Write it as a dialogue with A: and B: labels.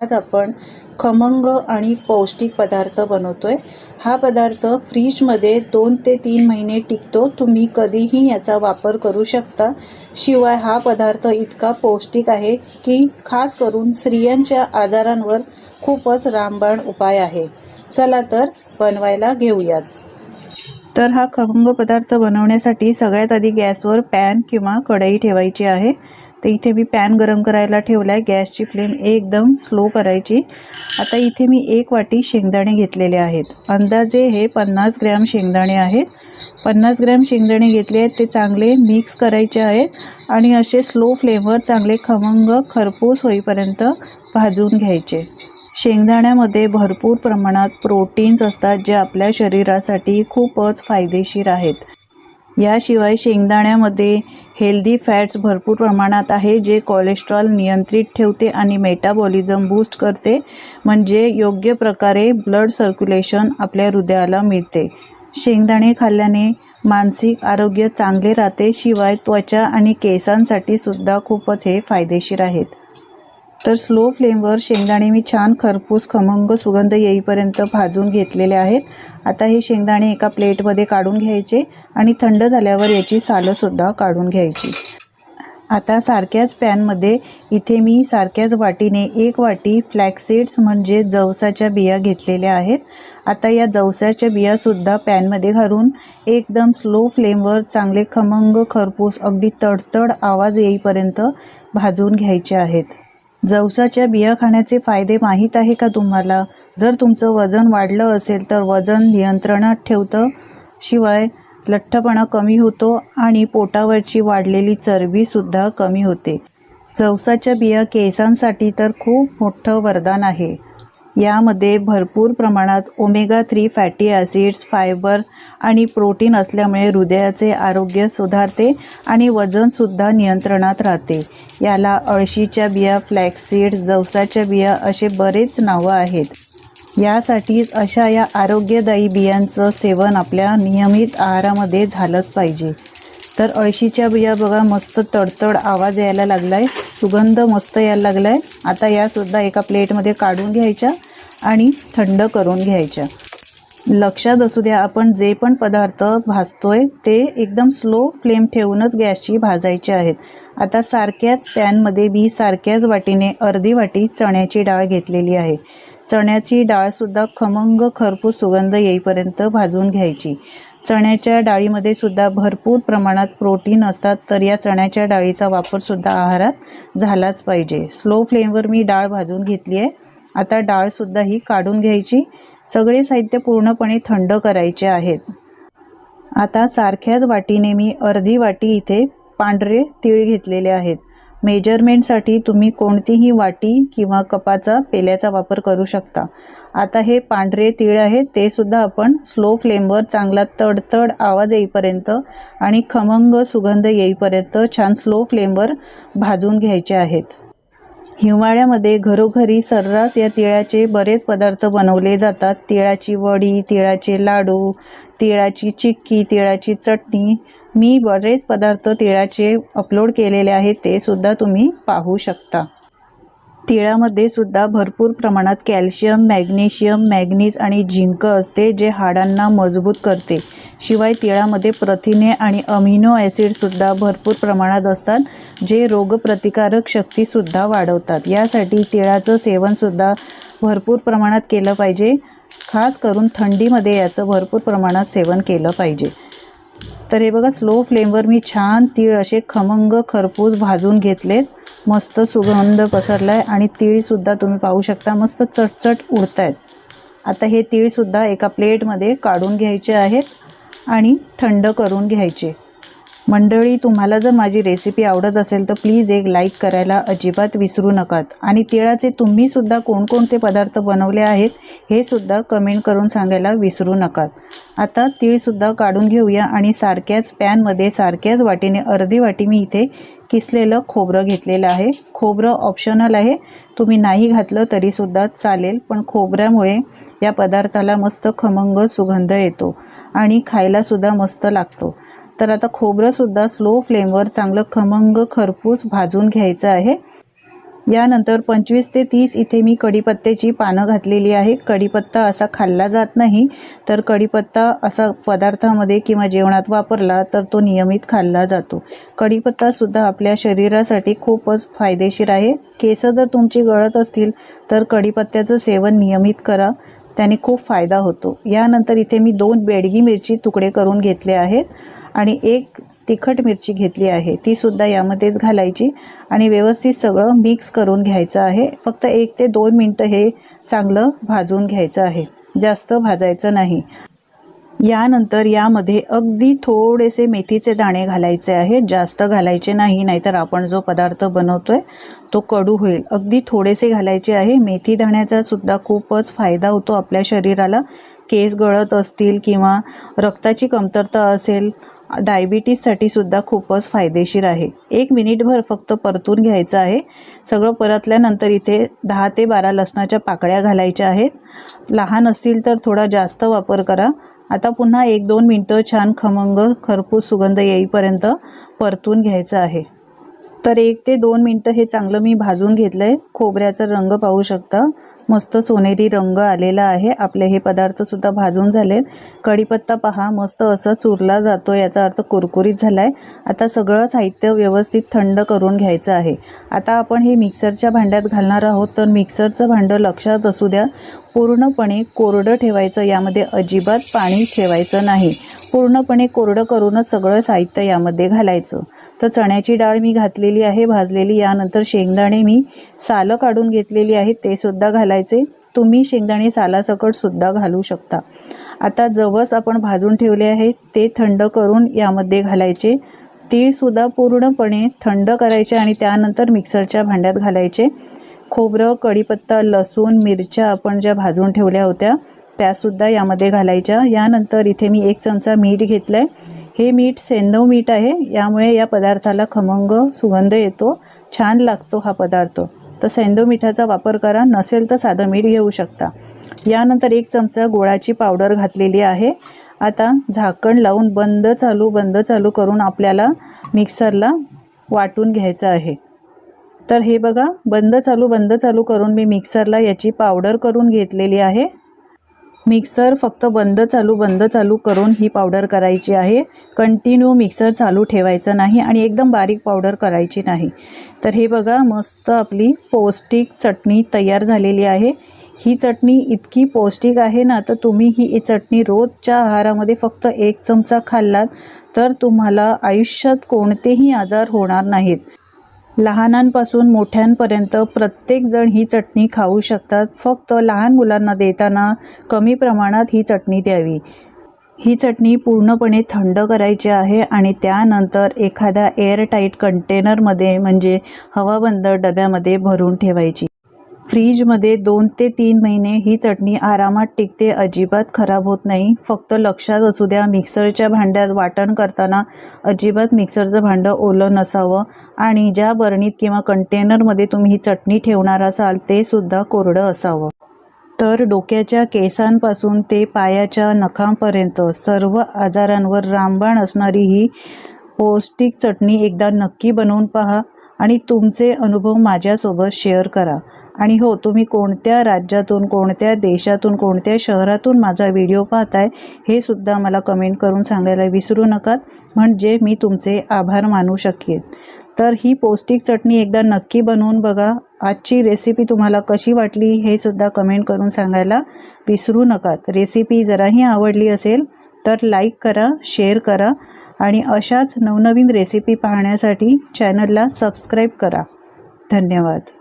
A: आज आपण खमंग आणि पौष्टिक पदार्थ बनवतोय. हा पदार्थ फ्रीजमध्ये दोन ते तीन महिने टिकतो. तुम्ही कधीही याचा वापर करू शकता. शिवाय हा पदार्थ इतका पौष्टिक आहे की खास करून स्त्रियांच्या आजारांवर खूपच रामबाण उपाय आहे. चला तर बनवायला घेऊयात. तर हा खमंग पदार्थ बनवण्यासाठी सगळ्यात आधी गॅसवर पॅन किंवा कढई ठेवायची आहे. तर इथे मी पॅन गरम करायला ठेवला आहे गॅसची फ्लेम एकदम स्लो करायची. आता इथे मी एक वाटी शेंगदाणे घेतलेले आहेत. अंदाजे हे पन्नास ग्रॅम शेंगदाणे आहेत. पन्नास ग्रॅम शेंगदाणे घेतले आहेत. ते चांगले मिक्स करायचे आहेत आणि असे स्लो फ्लेमवर चांगले खमंग खरपूस होईपर्यंत भाजून घ्यायचे. शेंगदाण्यामध्ये भरपूर प्रमाणात प्रोटीन्स असतात जे आपल्या शरीरासाठी खूपच फायदेशीर आहेत. याशिवाय शेंगदाण्यामध्ये हेल्दी फॅट्स भरपूर प्रमाणात आहे जे कोलेस्ट्रॉल नियंत्रित ठेवते आणि मेटाबॉलिझम बूस्ट करते म्हणजे योग्य प्रकारे ब्लड सर्क्युलेशन आपल्या हृदयाला मिळते. शेंगदाणे खाल्ल्याने मानसिक आरोग्य चांगले राहते शिवाय त्वचा आणि केसांसाठी सुद्धा खूपच हे फायदेशीर आहेत. तर स्लो फ्लेमवर शेंगदाणे मी छान खरपूस खमंग सुगंध येईपर्यंत भाजून घेतलेले आहेत. आता हे शेंगदाणे एका प्लेटमध्ये काढून घ्यायचे आणि थंड झाल्यावर याची सालंसुद्धा काढून घ्यायची. आता सारख्याच पॅनमध्ये इथे मी सारख्याच वाटीने एक वाटी फ्लॅक्सीड्स म्हणजे जवसाच्या बिया घेतलेल्या आहेत. आता या जवसाच्या बियासुद्धा पॅनमध्ये घालून एकदम स्लो फ्लेमवर चांगले खमंग खरपूस अगदी तडतड आवाज येईपर्यंत भाजून घ्यायचे आहेत. जवसाच्या बिया खाण्याचे फायदे माहीत आहे का तुम्हाला? जर तुमचं वजन वाढलं असेल तर वजन नियंत्रणात ठेवतं. शिवाय लठ्ठपणा कमी होतो आणि पोटावरची वाढलेली चरबीसुद्धा कमी होते. जवसाच्या बिया केसांसाठी तर खूप मोठं वरदान आहे. यामध्ये भरपूर प्रमाणात omega three fatty acids fibre आणि प्रोटीन असल्यामुळे हृदयाचे आरोग्य सुधारते आणि वजनसुद्धा नियंत्रणात राहते. याला अळशीच्या बिया फ्लॅक्सीड जवसाच्या बिया असे बरेच नावं आहेत. यासाठीच अशा या आरोग्यदायी बियांचं सेवन आपल्या नियमित आहारामध्ये झालंच पाहिजे. तर अळशीच्या बिया बघा मस्त तडतड आवाज यायला लागला आहे सुगंध मस्त यायला लागला आहे आता यासुद्धा एका प्लेटमध्ये काढून घ्यायच्या आणि थंड करून घ्यायच्या. लक्षात असू द्या आपण जे पण पदार्थ भाजतोय ते एकदम स्लो फ्लेम ठेवूनच गॅसची भाजायचे आहेत. आता सारख्याच पॅनमध्ये मी सारख्याच वाटीने अर्धी वाटी चण्याची डाळ घेतलेली आहे. चण्याची डाळसुद्धा खमंग खरपूस सुगंध येईपर्यंत भाजून घ्यायची. चण्याच्या डाळीमध्ये सुद्धा भरपूर प्रमाणात प्रोटीन असतात तर या चण्याच्या डाळीचा वापरसुद्धा आहारात झालाच पाहिजे. स्लो फ्लेमवर मी डाळ भाजून घेतली आहे. आता डाळसुद्धा ही काढून घ्यायची. सगळे साहित्य पूर्णपणे थंड करायचे आहेत. आता सारख्याच वाटीने मी अर्धी वाटी इथे पांढरे तीळ घेतलेले आहेत. मेजरमेंटसाठी तुम्ही कोणतीही वाटी किंवा कपाचा पेल्याचा वापर करू शकता. आता हे पांढरे तीळ आहेत ते सुद्धा आपण स्लो फ्लेमवर चांगला तडतड आवाज येईपर्यंत आणि खमंग सुगंध येईपर्यंत छान स्लो फ्लेमवर भाजून घ्यायचे आहेत. हिवाळ्यामध्ये घरोघरी सर्रास या तिळाचे बरेच पदार्थ बनवले जातात. तिळाची वडी तिळाचे लाडू तिळाची चिक्की तिळाची चटणी. मी बरेच पदार्थ तिळाचे अपलोड केलेले आहेत ते सुद्धा तुम्ही पाहू शकता. तिळामध्ये सुद्धा भरपूर प्रमाणात कॅल्शियम मॅग्नेशियम मॅग्नीज आणि झिंक असते जे हाडांना मजबूत करते. शिवाय तिळामध्ये प्रथिने आणि अमिनो ॲसिडसुद्धा भरपूर प्रमाणात असतात जे रोगप्रतिकारक शक्तीसुद्धा वाढवतात. यासाठी तिळाचं सेवनसुद्धा भरपूर प्रमाणात केलं पाहिजे. खास करून थंडीमध्ये याचं भरपूर प्रमाणात सेवन केलं पाहिजे. तर हे बघा स्लो फ्लेमवर मी छान तीळ असे खमंग खरपूस भाजून घेतलेत. मस्त सुगंध पसरला आहे आणि तीळसुद्धा तुम्ही पाहू शकता. मस्त चटचट उडत आहेत आता हे तीळसुद्धा एका प्लेटमध्ये काढून घ्यायचे आहेत आणि थंड करून घ्यायचे. मंडळी तुम्हाला जर माझी रेसिपी आवडत असेल तर प्लीज एक लाईक करायला अजिबात विसरू नकात. आणि तिळाचे तुम्हीसुद्धा कोणकोणते पदार्थ बनवले आहेत हे सुद्धा कमेंट करून सांगायला विसरू नकात. आता तीळसुद्धा काढून घेऊया आणि सारख्याच पॅनमध्ये सारख्याच वाटीने अर्धी वाटी मी इथे किसलेलं खोबरं घेतलेलं आहे. खोबरं ऑप्शनल आहे. तुम्ही नाही घातलं तरीसुद्धा चालेल पण खोबऱ्यामुळे या पदार्थाला मस्त खमंग सुगंध येतो आणि खायलासुद्धा मस्त लागतो. तर आता खोबरंसुद्धा स्लो फ्लेमवर चांगलं खमंग खरपूस भाजून घ्यायचं आहे. यानंतर पंचवीस ते तीस इथे मी कढीपत्त्याची पानं घातलेली आहे कढीपत्ता असा खाल्ला जात नाही. तर कढीपत्ता असा पदार्थामध्ये किंवा जेवणात वापरला तर तो नियमित खाल्ला जातो. कढीपत्तासुद्धा आपल्या शरीरासाठी खूपच फायदेशीर आहे. केस जर तुमची गळत असतील तर कढीपत्त्याचं सेवन नियमित करा. त्याने खूप फायदा होतो. यानंतर इथे मी दोन बेडगी मिरची तुकडे करून घेतले आहेत आणि एक तिखट मिरची घेतली आहे. तीसुद्धा यामध्येच घालायची आणि व्यवस्थित सगळं मिक्स करून घ्यायचं आहे. फक्त एक ते दोन मिनटं हे चांगलं भाजून घ्यायचं आहे. जास्त भाजायचं नाही. यानंतर यामध्ये अगदी थोडेसे मेथीचे दाणे घालायचे आहेत. जास्त घालायचे नाही नाहीतर आपण जो पदार्थ बनवतोय तो कडू होईल. अगदी थोडेसे घालायचे आहे. मेथी दाण्याचा सुद्धा खूपच फायदा होतो आपल्या शरीराला. केस गळत असतील किंवा रक्ताची कमतरता असेल डायबिटीजसाठी सुद्धा खूपच फायदेशीर आहे. एक मिनिटभर फक्त परतून घ्यायचं आहे. सगळं परतल्यानंतर इथे दहा ते बारा लसणाच्या पाकळ्या घालायच्या आहेत. लहान असतील तर थोडा जास्त वापर करा. आता पुन्हा एक दोन मिनटं छान खमंग खरपूस सुगंध येईपर्यंत परतून घ्यायचं आहे. तर एक ते दोन मिनटं हे चांगलं मी भाजून घेतलं आहे खोबऱ्याचा रंग पाहू शकता. मस्त सोनेरी रंग आलेला आहे. आपले हे पदार्थसुद्धा भाजून झालेत. कढीपत्ता पहा मस्त असं चुरला जातो याचा अर्थ कुरकुरीत झाला आहे आता सगळं साहित्य व्यवस्थित थंड करून घ्यायचं आहे. आता आपण हे मिक्सरच्या भांड्यात घालणार आहोत. तर मिक्सरचं भांडं लक्षात असू द्या. पूर्णपणे कोरडं ठेवायचं यामध्ये अजिबात पाणी ठेवायचं नाही. पूर्णपणे कोरडं करूनच सगळं साहित्य यामध्ये घालायचं. तर चण्याची डाळ मी घातलेली आहे भाजलेली. यानंतर शेंगदाणे मी सालं काढून घेतलेली आहेत. ते सुद्धा घालायचं तुम्ही शेंगदाणे सालासकटसुद्धा घालू शकता. आता जवस आपण भाजून ठेवले आहे ते थंड करून यामध्ये घालायचे. तीळसुद्धा पूर्णपणे थंड करायचे आणि त्यानंतर मिक्सरच्या भांड्यात घालायचे. खोबरं कढीपत्ता लसूण मिरच्या आपण ज्या भाजून ठेवल्या होत्या त्यासुद्धा यामध्ये घालायच्या. यानंतर इथे मी एक चमचा मीठ घेतलं आहे हे मीठ सेंदव मीठ आहे यामुळे या पदार्थाला खमंग सुगंध येतो छान लागतो हा पदार्थ. तर सेंदव मिठाचा वापर करा नसेल तर साधं मीठ घेऊ शकता. यानंतर एक चमचा गोळाची पावडर घातलेली आहे. आता झाकण लावून बंद चालू बंद चालू करून आपल्याला मिक्सरला वाटून घ्यायचं आहे. तर हे बघा बंद चालू बंद चालू करून मी मिक्सरला याची पावडर करून घेतलेली आहे. मिक्सर फक्त बंद चालू बंद चालू करून ही पावडर करायची आहे. कंटिन्यू मिक्सर चालू ठेवायचं नाही आणि एकदम बारीक पावडर करायची नाही. तर हे बघा मस्त आपली पौष्टिक चटणी तयार झालेली आहे. ही चटणी इतकी पौष्टिक आहे ना तर तुम्ही ही चटणी रोजच्या आहारामध्ये फक्त एक चमचा खाल्लात तर तुम्हाला आयुष्यात कोणतेही आजार होणार नाहीत. लहानांपासून मोठ्यांपर्यंत प्रत्येकजण ही चटणी खाऊ शकतात. फक्त लहान मुलांना देताना कमी प्रमाणात ही चटणी द्यावी. ही चटणी पूर्णपणे थंड करायची आहे आणि त्यानंतर एखाद्या एअरटाईट कंटेनरमध्ये म्हणजे हवाबंद डब्यामध्ये भरून ठेवायची. फ्रीजमध्ये दोन ते तीन महिने ही चटणी आरामात टिकते अजिबात खराब होत नाही. फक्त लक्षात असू द्या मिक्सरच्या भांड्यात वाटण करताना अजिबात मिक्सरचं भांडं ओलं नसावं आणि ज्या बरणीत किंवा कंटेनरमध्ये तुम्ही ही चटणी ठेवणार असाल ते सुद्धा कोरडं असावं. तर डोक्याच्या केसांपासून ते पायाच्या नखांपर्यंत सर्व आजारांवर रामबाण असणारी ही पौष्टिक चटणी एकदा नक्की बनवून पहा आणि तुमचे अनुभव माझ्यासोबत शेअर करा. आणि हो तुम्ही कोणत्या राज्यातून कोणत्या देशातून कोणत्या शहरातून माझा व्हिडिओ पाहताय हे सुद्धा मला कमेंट करून सांगायला विसरू नका म्हणजे मी तुमचे आभार मानू शकेन. तर ही पौष्टिक चटणी एकदा नक्की बनवून बघा. आजची रेसिपी तुम्हाला कशी वाटली हे सुद्धा कमेंट करून सांगायला विसरू नका रेसिपी जराही आवडली असेल तर लाईक करा शेअर करा आणि अशाच नवनवीन रेसिपी पाहण्यासाठी चॅनलला सबस्क्राईब करा. धन्यवाद.